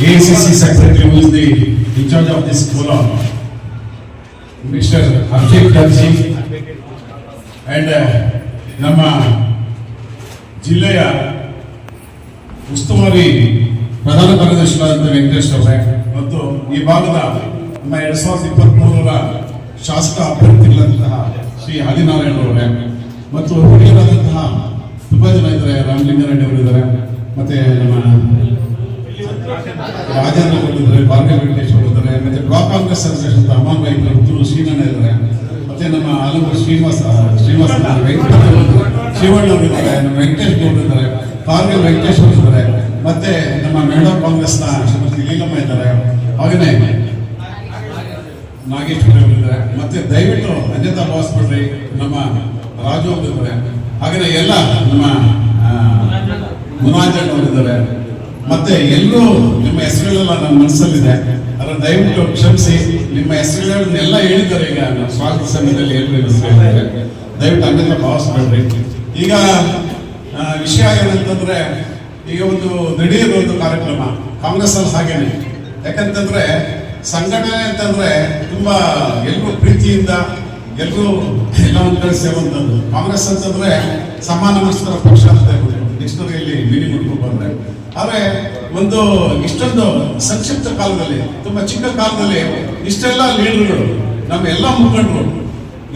ACC secretary who is the in charge of this forum, Mr. Abhishek Kansi, and uh, ನಮ್ಮ ಜಿಲ್ಲೆಯ ಉಸ್ತುವಾರಿ ಪ್ರಧಾನ ಕಾರ್ಯದರ್ಶಿಗಳಾದಂಥ ವೆಂಕಟೇಶ್ ಅವರೇ ಮತ್ತು ಈ ಭಾಗದ ನಮ್ಮ ಎರಡ್ ಸಾವಿರದ ಇಪ್ಪತ್ತ್ ಮೂರರ ಶಾಸಕ ಅಭ್ಯರ್ಥಿಗಳಂತಹ ಶ್ರೀ ಆದಿನಾರಾಯಣ ಅವರೇ ಮತ್ತು ಹಿರಿಯರಾದಂತಹ ತುಂಬಾ ಜನ ಇದ್ದಾರೆ ರಾಮಲಿಂಗಾರೆಡ್ಡಿ ಅವರು ಇದ್ದಾರೆ ಮತ್ತೆ ನಮ್ಮ ರಾಜೇಂದ್ರ ಇದ್ದಾರೆ ವೆಂಕಟೇಶ್ವರ ವೆಂಕಟೇಶ್ ಅವರು ಇದ್ದಾರೆ ಮತ್ತೆ ಬ್ಲಾಕ್ ಕಾಂಗ್ರೆಸ್ ಅಧ್ಯಕ್ಷ ಅಮಾನ್ ಪುತ್ತೂರು ಶ್ರೀಮಣ್ಣ ಇದ್ದಾರೆ. ಮತ್ತೆ ನಮ್ಮ ಆಲೂರು ಶ್ರೀನಿವಾಸ ಶ್ರೀನಿವಾಸ ಶ್ರೀವಣ್ಣ ಇದ್ದಾರೆ, ನಮ್ಮ ವೆಂಕಟೇಶ್ ಗೌಡ್ರು ಇದ್ದಾರೆ ಭಾರ್ಗವ ವೆಂಕಟೇಶ್ವರ ಇದ್ದಾರೆ. ಮತ್ತೆ ನಮ್ಮ ಮೇಡಮ್ ಕಾಂಗ್ರೆಸ್ನ ಶ್ರೀಮತಿ ಲೀಲಮ್ಮ ಇದ್ದಾರೆ. ಹಾಗೇನೆ ನಾಗೇಶ್ವರ ಇದ್ದಾರೆ. ಮತ್ತೆ ದಯವಿಟ್ಟು ಅನ್ಯತಾ ಭಾವಿಸ್ಬಿಡ್ರಿ ನಮ್ಮ ರಾಜು ಇದ್ದಾರೆ. ಹಾಗೇನೆ ಎಲ್ಲ ನಮ್ಮ ಆ, ಮುನಾಜನ್ ಅವರು ಇದ್ದಾರೆ ಮತ್ತೆ ಎಲ್ಲರೂ ನಿಮ್ಮ ಹೆಸರುಗಳೆಲ್ಲ ನನ್ನ ಮನಸ್ಸಲ್ಲಿದೆ ಅದರ ದಯವಿಟ್ಟು ಕ್ಷಮಿಸಿ. ನಿಮ್ಮ ಹೆಸರುಗಳನ್ನೆಲ್ಲ ಹೇಳಿದ್ದಾರೆ. ಈಗ ನಮ್ಮ ಸ್ವಾಗತ ಸಮಯದಲ್ಲಿ ಎಲ್ಲರೂ ಹೇಳಿದ್ದಾರೆ ದಯವಿಟ್ಟು ಅನ್ಯತಾ ಭಾವಿಸ್ಬೇಡ್ರಿ. ಈಗ ವಿಷಯ ಏನಂತಂದ್ರೆ ಈಗ ಒಂದು ದಿಢೀರ್ ಒಂದು ಕಾರ್ಯಕ್ರಮ. ಕಾಂಗ್ರೆಸ್ ಅಲ್ಲಿ ಹಾಗೇನೆ. ಯಾಕಂತಂದ್ರೆ ಸಂಘಟನೆ ಅಂತಂದ್ರೆ ತುಂಬಾ ಎಲ್ಲರೂ ಪ್ರೀತಿಯಿಂದ ಎಲ್ಲರೂ ಎಲ್ಲ ಒಂದು ಕಾಂಗ್ರೆಸ್ ಅಂತಂದ್ರೆ ಸಮಾನ ಪಕ್ಷ ಅಂತ. ಡಿಕ್ಷನರಿಯಲ್ಲಿ ಮೀನಿಂಗ್ ಹುಡ್ಕೊಂಡು ಬಂದ್ರೆ ಆದರೆ ಒಂದು ಇಷ್ಟೊಂದು ಸಂಕ್ಷಿಪ್ತ ಕಾಲದಲ್ಲಿ, ತುಂಬಾ ಚಿಕ್ಕ ಕಾಲದಲ್ಲಿ ಇಷ್ಟೆಲ್ಲ ಲೀಡರ್ಗಳು ನಮ್ಮ ಎಲ್ಲ ಮುಖಂಡರು,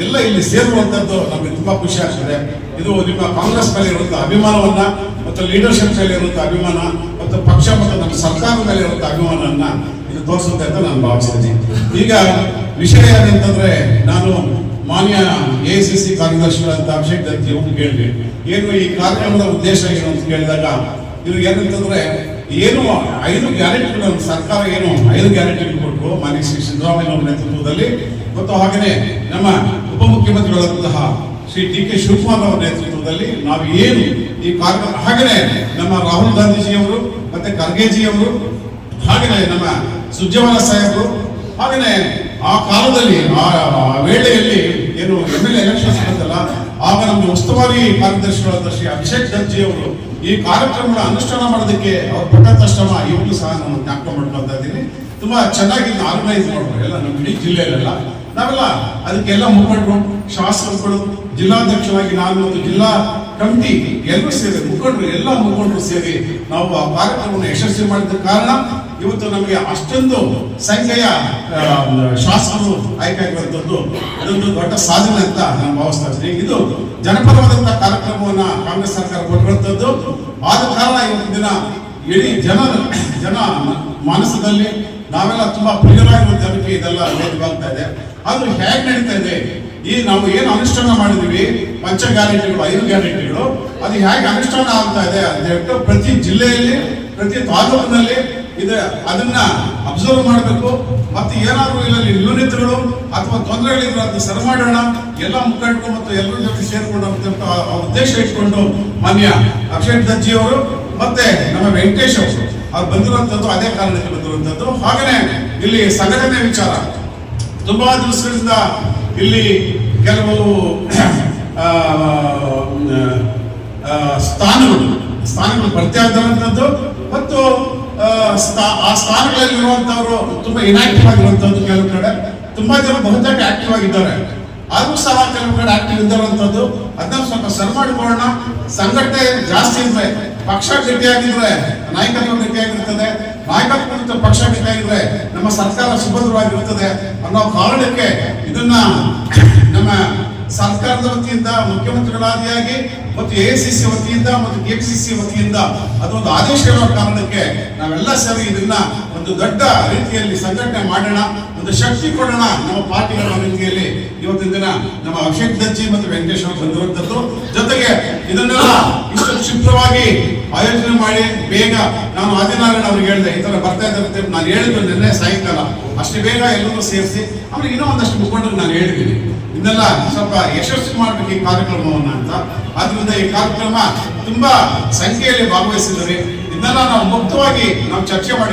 ಎಲ್ಲ ಇಲ್ಲಿ ಸೇರುವಂತದ್ದು ನಮಗೆ ತುಂಬಾ ಖುಷಿ ಆಗ್ತದೆ. ಇದು ನಿಮ್ಮ ಕಾಂಗ್ರೆಸ್ ಮೇಲೆ ಇರುವಂಥ ಅಭಿಮಾನವನ್ನ, ಮತ್ತು ಲೀಡರ್ಶಿಪ್ ಮೇಲೆ ಇರುವಂಥ ಅಭಿಮಾನ, ಮತ್ತು ಪಕ್ಷ ಮತ್ತು ನಮ್ಮ ಸರ್ಕಾರದ ಮೇಲೆ ಇರುವಂತಹ ಅಭಿಮಾನವನ್ನ ಇದು ತೋರಿಸುತ್ತೆ ಅಂತ ನಾನು ಭಾವಿಸಿದ್ದೀನಿ ಈಗ ವಿಷಯ ಏನಂತಂದ್ರೆ, ನಾನು ಮಾನ್ಯ ಎ ಸಿ ಸಿ ಕಾರ್ಯದರ್ಶಿಗಳಂತ ಅಭಿಷೇಕ್ ದತ್ತಿ ಅವರು ಕೇಳಿದೆ ಏನು ಈ ಕಾರ್ಯಕ್ರಮದ ಉದ್ದೇಶ ಏನು ಅಂತ ಕೇಳಿದಾಗ ಇದು ಏನಂತಂದ್ರೆ, ಏನು ಐದು ಗ್ಯಾರಂಟಿಗಳು ಸರ್ಕಾರ ಏನು ಐದು ಗ್ಯಾರಂಟಿಗಳು ಕೊಟ್ಟರು ಮಾನ್ಯ ಶ್ರೀ ಸಿದ್ದರಾಮಯ್ಯ ಅವರ ನೇತೃತ್ವದಲ್ಲಿ. ಮತ್ತು ಹಾಗೆಯೇ ನಮ್ಮ ಉಪಮುಖ್ಯಮಂತ್ರಿಗಳಾದಂತಹ ಶ್ರೀ ಡಿ ಕೆ ಶಿವಕುಮಾರ್ ಅವರ ನೇತೃತ್ವದಲ್ಲಿ ನಾವು ಏನು ಈ ಕಾರ್ಯಕ್ರಮ ಹಾಗೆಯೇ ನಮ್ಮ ರಾಹುಲ್ ಗಾಂಧೀಜಿಯವರು, ಮತ್ತೆ ಖರ್ಗೆಜಿ ಅವರು ಹಾಗೆಯೇ ನಮ್ಮ ಸುಜ್ಜವಾಲ ಸಾಹೇಬರು, ಹಾಗೆಯೇ ಆ ಕಾಲದಲ್ಲಿ, ಆ ವೇಳೆಯಲ್ಲಿ ಏನು ಎಂ ಎಲ್ ಎಲೆಕ್ಷನ್ಸ್ ಬಂತಲ್ಲ, ಆಗ ನಮ್ಮ ಉಸ್ತುವಾರಿ ಕಾರ್ಯದರ್ಶಿಗಳಾದ ಶ್ರೀ ಅಭಿಷೇಕ್ ದರ್ಜಿ ಅವರು ಈ ಕಾರ್ಯಕ್ರಮಗಳ ಅನುಷ್ಠಾನ ಮಾಡೋದಕ್ಕೆ ಅವ್ರು ಪಟ್ಟಂತ ಶ್ರಮ ಇವಾಗಲೂ ಸಹ ನಾನು ಜ್ಞಾಪಕ ಮಾಡ್ಕೊಳ್ತಾ ಇದ್ದೀನಿ. ತುಂಬಾ ಚೆನ್ನಾಗಿ ಆರ್ಗನೈಸ್ ಮಾಡಿದ್ರು ಎಲ್ಲ ನಮ್ಮ ಇಡೀ ಜಿಲ್ಲೆಯಲ್ಲೆಲ್ಲ. ನಾವೆಲ್ಲ ಅದಕ್ಕೆಲ್ಲ ಮುಖಂಡರು ಶಾಸಕರು ಜಿಲ್ಲಾಧ್ಯಕ್ಷರಾಗಿ ನಾನು ಒಂದು ಜಿಲ್ಲಾ ಕಮಿಟಿ, ಎಲ್ಲರೂ ಸೇರಿ, ಮುಖಂಡರು, ಎಲ್ಲ ಮುಖಂಡರು ಸೇರಿ ನಾವು ಆ ಕಾರ್ಯಕ್ರಮವನ್ನು ಯಶಸ್ವಿ ಮಾಡಿದ ಕಾರಣ ಇವತ್ತು ನಮಗೆ ಅಷ್ಟೊಂದು ಸಂಖ್ಯೆಯ ಶಾಸಕರು ಆಯ್ಕೆ ಆಗಿರುವಂತದ್ದು ಅದೊಂದು ದೊಡ್ಡ ಸಾಧನೆ ಅಂತ ನಾನು ಭಾವಿಸ್ತಾ ಇದ್ದೀನಿ. ಇದು ಜನಪರವಾದಂತಹ ಕಾರ್ಯಕ್ರಮವನ್ನ ಕಾಂಗ್ರೆಸ್ ಸರ್ಕಾರ ಕೊಟ್ಟಿರುವಂತದ್ದು ಆದ ಕಾರಣ ಇವತ್ತಿನ ದಿನ ಇಡೀ ಜನ ಜನ ಮಾನಸದಲ್ಲಿ ನಾವೆಲ್ಲ ತುಂಬಾ ಪ್ರಿಯರಾಗಿರುವ ಜನಕ್ಕೆ ಇದೆಲ್ಲ ವೇದವಾಗ್ತಾ ಇದೆ. ಅದು ಹೇಗೆ ನಡೀತಾ ಇದೆ? ಈ ನಾವು ಏನು ಅನುಷ್ಠಾನ ಮಾಡಿದೀವಿ ಪಂಚ ಗ್ಯಾರಂಟಿಗಳು, ಐದು ಗ್ಯಾರಂಟಿಗಳು, ಅದು ಹೇಗೆ ಅನುಷ್ಠಾನ ಆಗ್ತಾ ಇದೆ ಅಂತ ಪ್ರತಿ ಜಿಲ್ಲೆಯಲ್ಲಿ, ಪ್ರತಿ ತಾಲೂಕಿನಲ್ಲಿ ಇದೆ. ಅದನ್ನ ಅಬ್ಸರ್ವ್ ಮಾಡಬೇಕು. ಮತ್ತೆ ಏನಾದರೂ ಇದರಲ್ಲಿ ನ್ಯೂನತೆಗಳು ಅಥವಾ ತೊಂದರೆಗಳಿದ್ರೆ ಅದನ್ನ ಸರಿ ಮಾಡೋಣ. ಎಲ್ಲ ಮುಖಂಡರು ಮತ್ತು ಎಲ್ಲರ ಜೊತೆ ಸೇರ್ಕೊಂಡು ಉದ್ದೇಶ ಇಟ್ಕೊಂಡು ಮಾನ್ಯ ಅಕ್ಷಯ್ ದಜ್ಜಿ ಅವರು ಮತ್ತೆ ನಮ್ಮ ವೆಂಕಟೇಶ್ ಅವರು, ಅವ್ರು ಬಂದಿರುವಂತದ್ದು ಅದೇ ಕಾರಣಕ್ಕೆ ಬಂದಿರುವಂತದ್ದು ಹಾಗೆಯೇ ಇಲ್ಲಿ ಸಂಘಟನೆ ವಿಚಾರ. ತುಂಬಾ ದಿವಸಗಳಿಂದ ಇಲ್ಲಿ ಕೆಲವು ಸ್ಥಾನಗಳು ಸ್ಥಾನಗಳು ಭರ್ತಿ ಆಗಿರುವಂಥದ್ದು ಮತ್ತು ಆ, ಸ್ಥಾನಗಳಲ್ಲಿ ಇರುವಂತವರು ತುಂಬಾ ಇನಾಕ್ಟಿವ್ ಆಗಿರುವಂತದ್ದು ಕೆಲವು ಕಡೆ. ತುಂಬಾ ಜನ ಬಹುತೇಕ ಆಕ್ಟಿವ್ ಆಗಿದ್ದಾರೆ. ಆದ್ರೂ ಸಹ ಕೆಲವು ಕಡೆ ಆಕ್ಟಿವ್ ಇದ್ದಾರಂಥದ್ದು ಅದನ್ನ ಸ್ವಲ್ಪ ಸರಿ ಮಾಡಿಕೊಳ್ಳೋಣ. ಸಂಘಟನೆ ಜಾಸ್ತಿ ಇದ್ರೆ ಪಕ್ಷ ಗಟ್ಟಿಯಾಗಿದ್ರೆ ನಾಯಕತ್ವ ಗಟ್ಟಿಯಾಗಿರ್ತದೆ. ನಾಯಕತ್ವ ಪಕ್ಷ ಗಟ್ಟಿಯಾಗಿದ್ರೆ ನಮ್ಮ ಸರ್ಕಾರ ಸುಭದ್ರವಾಗಿರುತ್ತದೆ ಅನ್ನೋ ಕಾರಣಕ್ಕೆ ಇದನ್ನ ನಮ್ಮ ಸರ್ಕಾರದ ವತಿಯಿಂದ, ಮುಖ್ಯಮಂತ್ರಿಗಳಾದಿಯಾಗಿ ಮತ್ತು ಎ ಸಿ ಸಿ ವತಿಯಿಂದ ಮತ್ತು ಕೆಪಿಸಿಸಿ ವತಿಯಿಂದ ಅದೊಂದು ಆದೇಶ ಇರುವ ಕಾರಣಕ್ಕೆ ನಾವೆಲ್ಲ ಸೇರಿ ಇದನ್ನ ಒಂದು ದೊಡ್ಡ ರೀತಿಯಲ್ಲಿ ಸಂಘಟನೆ ಮಾಡೋಣ, ಒಂದು ಶಕ್ತಿ ಕೊಡೋಣ ನಮ್ಮ ಪಾರ್ಟಿಗಳ ರೀತಿಯಲ್ಲಿ ಇವತ್ತಿನ ದಿನ ನಮ್ಮ ಅಭಿಷೇಕ್ ದಜ್ಜಿ ಮತ್ತು ವೆಂಕಟೇಶ್ವರ ಬಂದಿರುವಂತದ್ದು ಜೊತೆಗೆ ಇದನ್ನೆಲ್ಲ ಇಷ್ಟು ಕ್ಷಿಪ್ರವಾಗಿ ಆಯೋಜನೆ ಮಾಡಿ ಬೇಗ ನಾನು ಆದಿನಾರಾಯಣ ಅವ್ರಿಗೆ ಹೇಳಿದೆ, ಈ ತರ ಬರ್ತಾ ಇದ್ದಾರೆ ನಾನು ಹೇಳಿದ್ದು ನಿನ್ನೆ ಸಾಯಂಕಾಲ. ಅಷ್ಟು ಬೇಗ ಎಲ್ಲರೂ ಸೇರಿಸಿ, ಅವ್ರಿಗೆ ಇನ್ನೂ ಒಂದಷ್ಟು ಮುಖಂಡರು ನಾನು ಹೇಳಿದ್ದೀನಿ. ಇದನ್ನೆಲ್ಲ ಸ್ವಲ್ಪ ಯಶಸ್ವಿ ಮಾಡಬೇಕು ಈ ಕಾರ್ಯಕ್ರಮವನ್ನು ಅಂತ. ಆದ್ರಿಂದ ಈ ಕಾರ್ಯಕ್ರಮ ತುಂಬಾ ಸಂಖ್ಯೆಯಲ್ಲಿ ಭಾಗವಹಿಸಿದ್ದಾರೆ. ಇದನ್ನೆಲ್ಲ ನಾವು ಮುಕ್ತವಾಗಿ ನಾವು ಚರ್ಚೆ ಮಾಡಿ